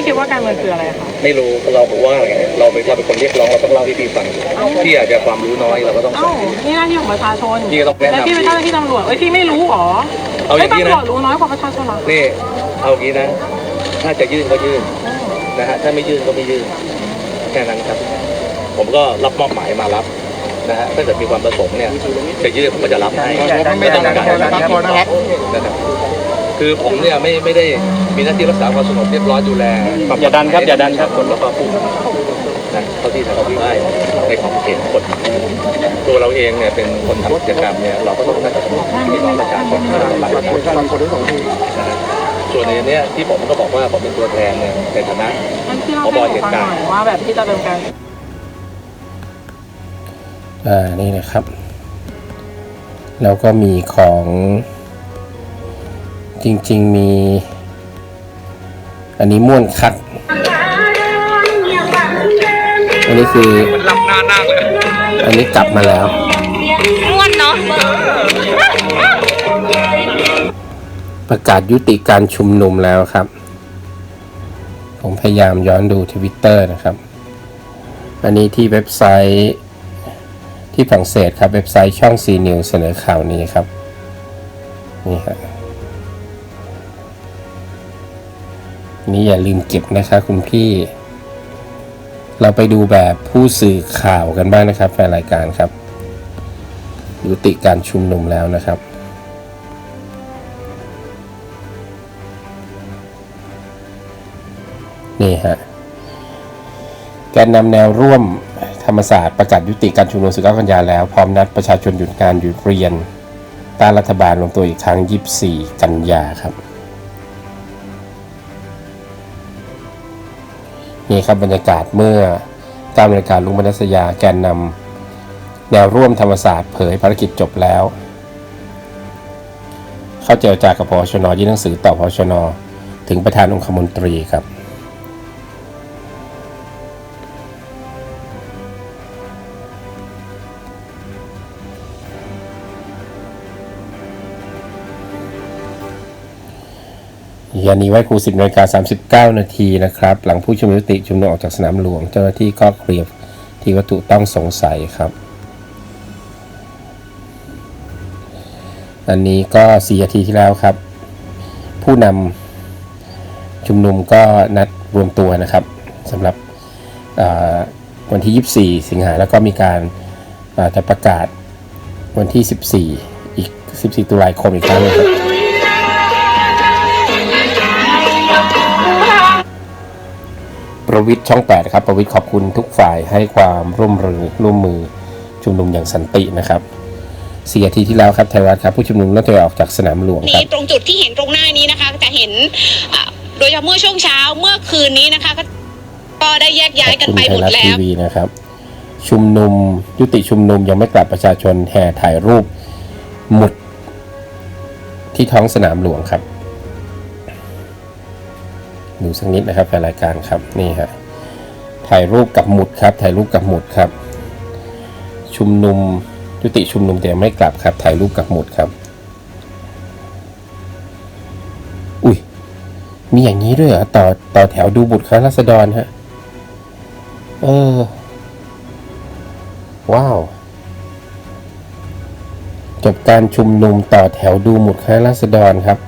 พี่คิดว่าการเมืองคืออะไรคะไม่รู้เราบอกว่าอะไรเราเป็นเราเป็นคนเรียกร้องเราต้องเล่าให้พี่ฟังพี่อาจจะความรู้น้อยเราก็ต้องเอ้านี่หน้าที่ของประชาชนพี่ก็ต้องแนะนำแล้วพี่เป็นเจ้าหน้าที่ตำรวจเอ้ยพี่ไม่รู้หรอเอาอย่างนี้นี้นะตำรวจรู้น้อยกว่าประชาชนเหรอนี่เอางี้นะ ถ้าจะยื่นก็ยื่นนะฮะถ้าไม่ยื่นก็ไม่ยื่นแค่นั้นครับ ผมก็รับมอบหมายมารับนะฮะถ้าเกิดมีความประสงค์เนี่ยจะยื่นผมก็จะรับให้ไม่ต้องการนะครับ นะครับ คือผมเนี่ยไม่ไม่ได้มีหน้าที่รักษาความสงบเรียบร้อยดูแลความอย่าดันครับอย่าดันครับคนแล้วก็ผู้นะเท่าที่ทำได้ในขอบเขตกฎหมายตัวเราเองเนี่ยเป็นคนทำกิจกรรมเนี่ยเราก็ต้องน่าจะทำพี่น้องประชาชนหลายคนนะฮะส่วนในเนี้ยที่ผมก็บอกว่าผมเป็นตัวแทนเนี่ยในฐานะงั้นพี่เล่าให้หนูฟังหน่อยว่าแบบที่จะดำเนินการอ่านี่นะครับ แล้วก็มีของ จริง ๆ มี อันนี้ม่วนคัด อันนี้คือลำหน้านั่งเลยอันนี้กลับมาแล้วม่วนเนาะประกาศยุติการชุมนุมแล้วครับ ผมพยายามย้อนดูทวิตเตอร์นะครับ อันนี้ที่เว็บไซต์ที่ฝรั่งเศสครับ เว็บไซต์ช่อง C News เสนอข่าวนี้ครับ นี่ฮะ นี่อย่าลืมเก็บนะคะคุณพี่ เราไปดูแบบผู้สื่อข่าวกันบ้างนะครับแฟนรายการครับยุติการชุมนุมแล้วนะครับนี่ฮะแกนนำแนวร่วมธรรมศาสตร์ประกาศยุติการชุมนุม19กันยาแล้ว พร้อมนัดประชาชนหยุดงานหยุดเรียนต้านรัฐบาลรวมตัวอีกครั้ง 24 กันยาครับ นี่ครับบรรยากาศเมื่อตามบรรยากาลุงบรรณสยาแกนนำแนวร่วมธรรมศาสตร์เผยภารกิจจบแล้ว เข้าเจรจากับพชนยื่นหนังสือต่อพชน ถึงประธานองคมนตรีครับ ยานีไหว้ครู 10นาฬิกา39 นาทีนะครับ หลังผู้ชุมนุมยุติชุมนุมออกจากสนามหลวง เจ้าหน้าที่ก็เคลียร์ที่วัตถุต้องสงสัยครับ อันนี้ก็ 4 นาทีที่แล้วครับ ผู้นำชุมนุมก็นัดรวมตัวนะครับสำหรับวันที่ 24 สิงหาแล้วก็มีการจะประกาศวันที่ 14 อีก 14 ตุลาคมอีกครั้งหนึงครับ ประวิทย์ช่อง8ครับประวิทย์ขอบคุณทุกฝ่ายให้ความร่วมมือร่วมมือชุมนุมอย่างสันตินะครับสี่นาทีที่แล้วครับไทยรัฐครับผู้ชุมนุมเริ่มทยอยออกจากสนามหลวงครับนี่ตรงจุดที่เห็นตรงหน้านี้นะคะ จะเห็นอะโดยเฉพาะเมื่อช่วงเช้าเมื่อคืนนี้นะคะก็ก็ได้แยกย้ายกันขอบไปคุณหมไทดยรัฐแล้ทีววีนะครับ ชุมนุมยุติชุมนุมยังไม่กลับประชาชนแห่ถ่ายรูปหมุดที่ท้องสนามหลวงครับ ดูสักนิดนะครับแฟนรายการครับนี่ฮะถ่ายรูปกับหมุดครับ ถ่ายรูปกับหมุดครับ ชุมนุมยุติชุมนุมแต่ยังไม่กลับครับ ถ่ายรูปกับหมุดครับ อุ้ยมีอย่างนี้ด้วยเหรอต่อต่อแถวดูบุตรคณะรัษฎรฮะเออ ว้าวจบการชุมนุมต่อแถวดูหมุดคณะรัษฎรครับ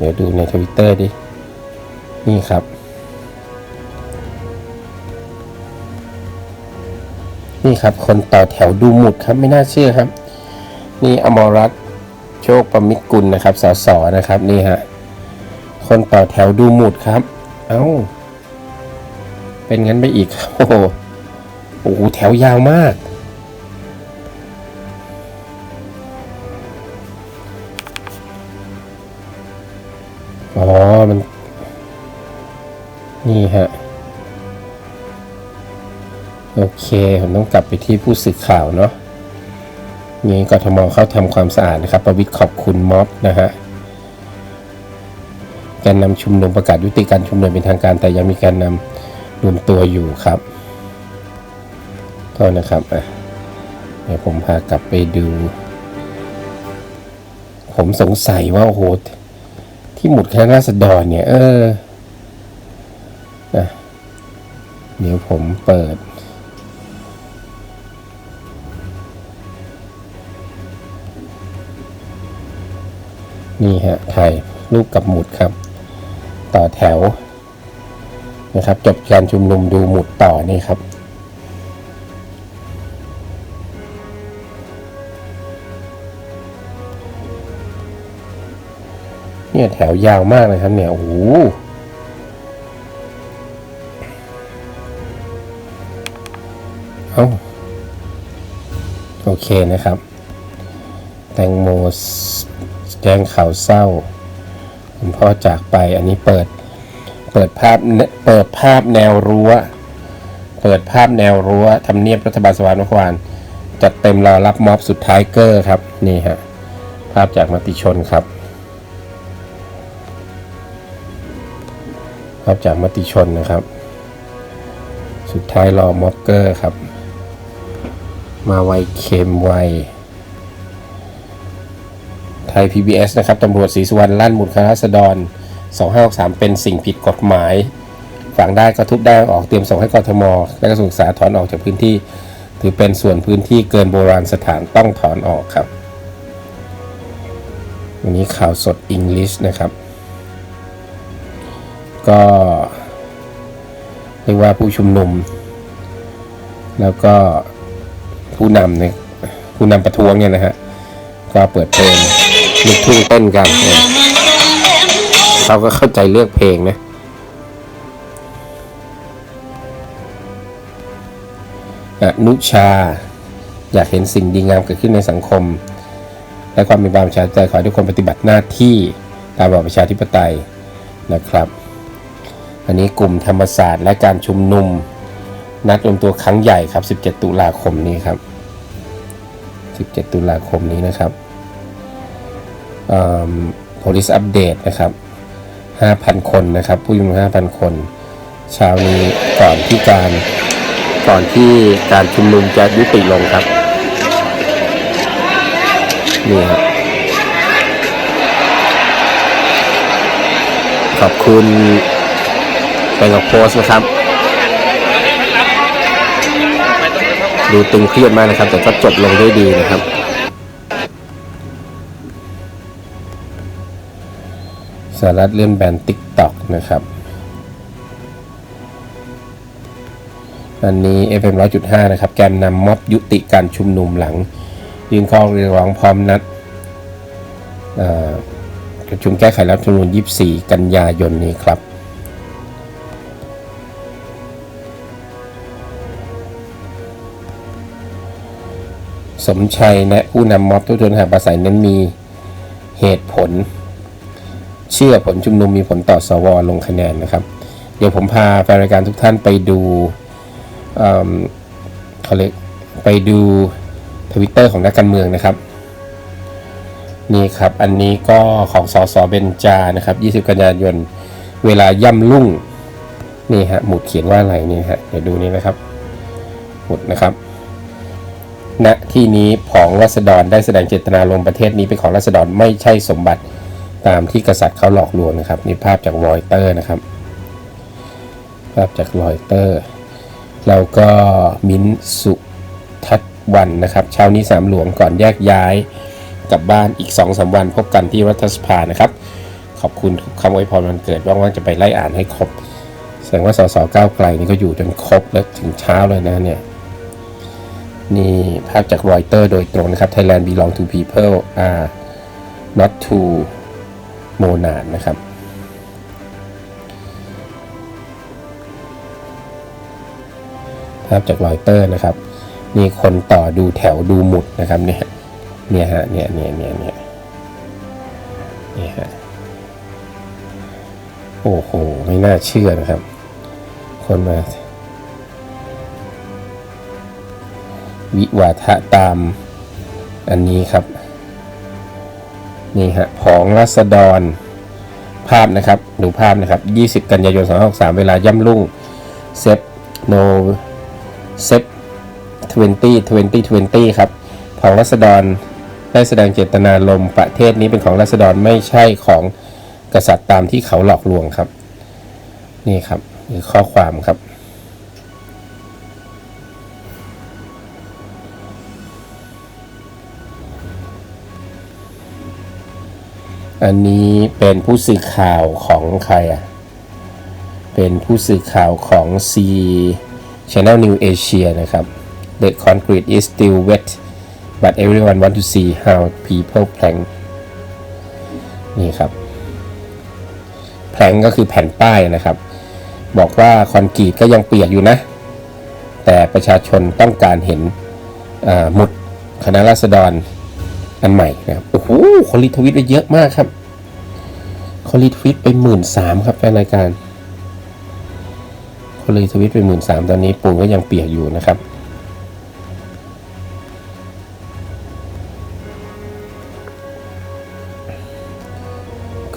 เดี๋ยวดูในทวิตเตอร์ดิ นี่ครับ นี่ครับ คนต่อแถวดูหมุดครับไม่น่าเชื่อครับ นี่อมรรัตโชคประมิตรกุลนะครับ สสนะครับนี่ฮะ คนต่อแถวดูหมุดครับ เอ้า เป็นงั้นไปอีกครับโอ้โหแถวยาวมาก อ๋อ มัน นี่ฮะ โอเค ผมต้องกลับไปที่ผู้สื่อข่าวเนาะนี่กทมเข้าทำความสะอาดนะครับ ประวิทย์ขอบคุณม็อบนะฮะแกนนำชุมนุมประกาศยุติการชุมนุมเป็นทางการ แต่ยังมีแกนนำรวมตัวอยู่ครับโทษนะครับอะเดี๋ยวผมพากลับไปดู ผมสงสัยว่าโอ้โห ที่หมุดคณะราษฎรเนี่ย เอออะเดี๋ยวผมเปิด นี่ฮะถ่ายรูปกับหมุดครับ ต่อแถวนะครับ จบการชุมนุมดูหมุดต่อนี่ครับ เนี่ยแถวยาวมากเลยครับเนี่ย โอ้โหเอาโอเคนะครับ แตงโมแจ้งข่าวเศร้า คุณพ่อจากไปอันนี้เปิด เปิดภาพเปิดภาพแนวรั้ว เปิดภาพแนวรั้วทำเนียบรัฐบาลสวรรค์เมื่อวานจัดเต็มรอรับม็อบสุดท้ายเกอร์ครับ นี่ฮะ ภาพจากมติชนครับ ภาพจากมติชนนะครับ สุดท้ายรอม็อบเกอร์ครับ มาไวเค็มไวไทย PBS นะครับตำรวจศรีสุวรรณลั่นมุดคณะราษฎร2563 เป็นสิ่งผิดกฎหมาย ฝังได้ก็ทุบได้ออกเตรียมส่งให้กทม และกระทรวงศึกษาถอนออกจากพื้นที่ ถือเป็นส่วนพื้นที่เกินโบราณสถานต้องถอนออกครับวันนี้ข่าวสดอังกฤษนะครับ ก็เรียกว่าผู้ชุมนุม แล้วก็ผู้นำเนี่ยผู้นำประท้วงเนี่ยนะฮะก็เปิดเพลงลูกทุ่งเต้นกันเขาก็เข้าใจเลือกเพลงนะอนุชา อยากเห็นสิ่งดีงามเกิดขึ้นในสังคม และความเป็นบางประชาธิปไตยขอให้ทุกคนปฏิบัติหน้าที่ตามระบอบประชาธิปไตยนะครับ อันนี้กลุ่มธรรมศาสตร์และการชุมนุม นัดรวมตัวครั้งใหญ่ครับ 17 ตุลาคมนี้ครับ 17 ตุลาคมนี้นะครับ police update นะครับ 5,000 คนนะครับ ผู้ชุมนุม 5,000 คน เช้านี้ก่อนที่การก่อนที่การชุมนุมจะยุติลงครับนี่ครับขอบคุณ เป็นกับโพสต์นะครับ ดูตึงเครียดมากนะครับ แต่ก็จบลงด้วยดีนะครับสารัฐเลื่อนแบนติ๊กต็อกนะครับอันนี้ FM 100.5 นะครับ แกนนำม็อบยุติการชุมนุมหลัง ยื่นข้อเรียกร้องพร้อมนัดประชุมแก้ไขรัฐธรรมนูญ24 กันยายนนี้ครับ สมชัยและผู้นำม็อบทุกชนหาประสัยนั้นมีเหตุผล เชื่อผลชุมนุมมีผลต่อสวลงคะแนนนะครับ เดี๋ยวผมพาแฟนรายการทุกท่านไปดูเขาเรียกไปดูทวิตเตอร์ของนักการเมืองนะครับ นี่ครับ อันนี้ก็ของสอสอเบนจานะครับ 20 กันยายน เวลาย่ำรุ่ง นี่ฮะ หมุดเขียนว่าอะไรนี่ฮะ เดี๋ยวดูนี่นะครับ หมุดนะครับ ณที่นี้ผองรัษฎรได้แสดงเจตนาลงประเทศนี้เป็นของรัษฎรไม่ใช่สมบัติตามที่กษัตริย์เขาหลอกลวงนะครับนี่ภาพจากรอยเตอร์นะครับ ภาพจากรอยเตอร์แล้วก็มิ้นสุทัศวันนะครับเช้านี้สามหลวงก่อนแยกย้ายกลับบ้านอีก2อสวันพบกันที่รัฐสภานะครับ ขอบคุณคำอวยพรวันเกิดว่างๆจะไปไล่อ่านให้ครบ แสดงว่าสสก้าวไกลนี่ก็อยู่จนครบแล้วถึงเช้าเลยนะเนี่ย นี่ภาพจากรอยเตอร์โดยตรงนะครับ Thailand belong to people are not to monad นะครับ ภาพจากรอยเตอร์นะครับนี่คนต่อดูแถวดูหมุดนะครับเนี่ยเนี่ยฮะเนี่ยเนี่ยเนี่ยเนี่ยเนี่ยฮะโอ้โห ไม่น่าเชื่อนะครับ คนมา วิวาทะตามอันนี้ครับ นี่ฮะของรัษฎรภาพนะครับดูภาพนะครับ 20 กันยายน2563 เวลาย่ำรุ่งเซฟโนเซฟ20 20 20 ครับ ของรัษฎรได้แสดงเจตนาลมประเทศนี้เป็นของรัษฎรไม่ใช่ของกษัตริย์ตามที่เขาหลอกลวงครับ นี่ครับคือข้อความครับ อันนี้เป็นผู้สื่อข่าวของใครอะ เป็นผู้สื่อข่าวของ C Channel New Asia นะครับ The concrete is still wet but everyone want to see how people plank นี่ครับแผลงก็คือแผ่นป้ายนะครับ บอกว่าคอนกรีตก็ยังเปียกอยู่นะ แต่ประชาชนต้องการเห็นหมุดคณะราษฎร อันใหม่นะครับโอ้โหคนรีทวิตไปเยอะมากครับคนรีทวิตไปหมื่นสามครับแฟนรายการคนรีทวิตไปหมื่นสามตอนนี้ปูนก็ยังเปียกอยู่นะครับ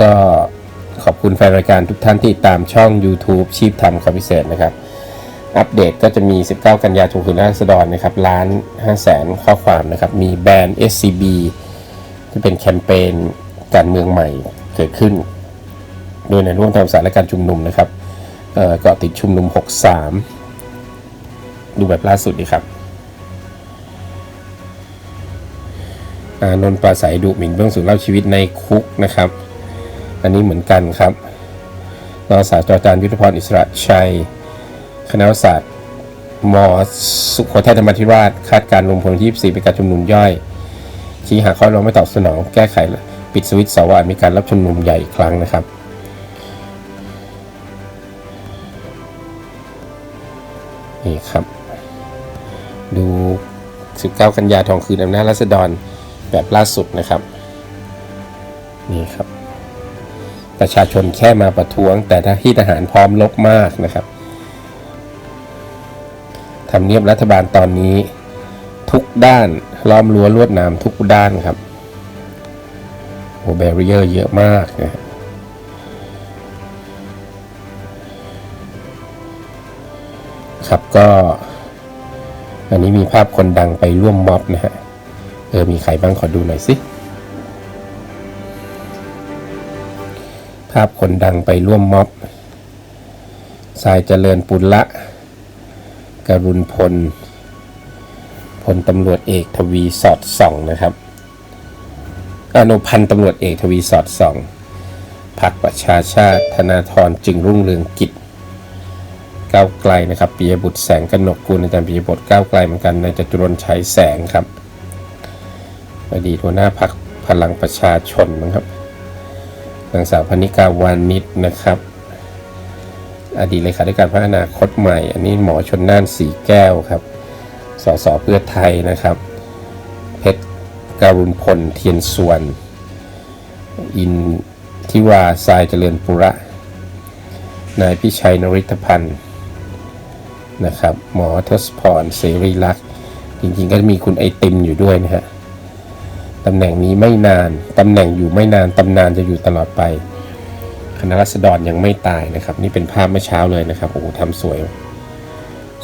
ก็ขอบคุณแฟนรายการทุกท่านที่ติดตามช่อง YouTube ชีพทำคอมพิเศษนะครับ อัปเดตก็จะมี 19 กันยาทวงคืนราษฎรนะครับล้าน5แสนข้อความนะครับ มีแบรนด์ SCB ที่เป็นแคมเปญการเมืองใหม่เกิดขึ้น โดยในร่วมทำสารและการชุมนุมนะครับเอ่อกาะติดชุมนุม 63 ดูแบบล่าสุดดีครับอานนท์ปราศัยดุหมิ่นเบื้องสูงเล่าชีวิตในคุกนะครับ อันนี้เหมือนกันครับนศาสตราจารย์ยุทธพรอิสระชัย คณะศาสตร์มสุโขทัยธรรมธิราชคาดการณ์ลงพลวันที่ 24 เป็นการชุมนุมย่อย ชี้หาข้อร้องไม่ตอบสนอง แก้ไขปิดสวิตช์สวมีการรับชุมนุมใหญ่อีกครั้งนะครับนี่ครับ ดู 19 กันยาทองคืนอำนาจรัษฎรแบบล่าสุดนะครับ นี่ครับ ประชาชนแค่มาประท้วง แต่ถ้าที่ทหารพร้อมลบมากนะครับ ทำเนียบรัฐบาลตอนนี้ ทุกด้านล้อมรั้วลวดหนามทุกด้านครับโอแบรีเยอร์เยอะมากนะครับก็ อันนี้มีภาพคนดังไปร่วมม็อบนะฮะ เออ มีใครบ้างขอดูหน่อยสิ ภาพคนดังไปร่วมม็อบสายเจริญปุระ กรุณพล พลตำรวจเอกทวีสอดส่องนะครับอนุพันธ์ตำรวจเอกทวีสอดส่องพักประชาชาติธนาธรจึงรุ่งเรืองกิจก้าวไกลนะครับปิยบุตรแสงกนกกุลอาจารย์ปิยบุตรก้าวไกลเหมือนกันในจตุรนชัยแสงครับอดีตหัวหน้าพักพลังประชาชนนะครับนางสาวพนิกาวานิชนะครับ อดีตเลขาธิการพรรคอนาคตใหม่ อันนี้หมอชนน่านสีแก้วครับ สสเพื่อไทยนะครับ เพชรการุณพลเทียนส่วน อินทิวาทรายเจริญปุระ นายพิชัยนริธพันธ์นะครับ หมอทศพรเสรีลักษ์จริงๆก็มีคุณไอติมอยู่ด้วยนะฮะตำแหน่งนี้ไม่นาน ตำแหน่งอยู่ไม่นาน ตำนานจะอยู่ตลอดไป ณะรัษฎรยังไม่ตายนะครับ นี่เป็นภาพเมื่อเช้าเลยนะครับโอ้โหทำสวย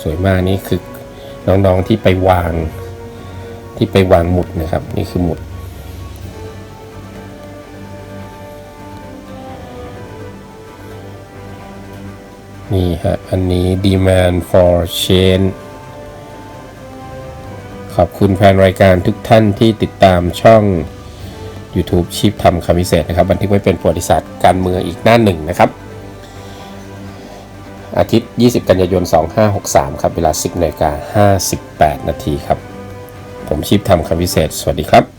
สวยมากนี่คือน้องๆที่ไปวาง ที่ไปวางหมุดนะครับ นี่คือหมุด นี่ฮะอันนี้ demand for change ขอบคุณแฟนรายการทุกท่านที่ติดตามช่อง YouTube ชีพทำคำพิเศษนะครับ บันทึกไว้เป็นประวัติศาสตร์ การเมืองอีกหน้าหนึ่งนะครับ อาทิตย์ 20 กันยายน 2563 ครับ เวลา 10นาฬิกา58 นาทีครับ ผมชีพทำคำพิเศษ สวัสดีครับ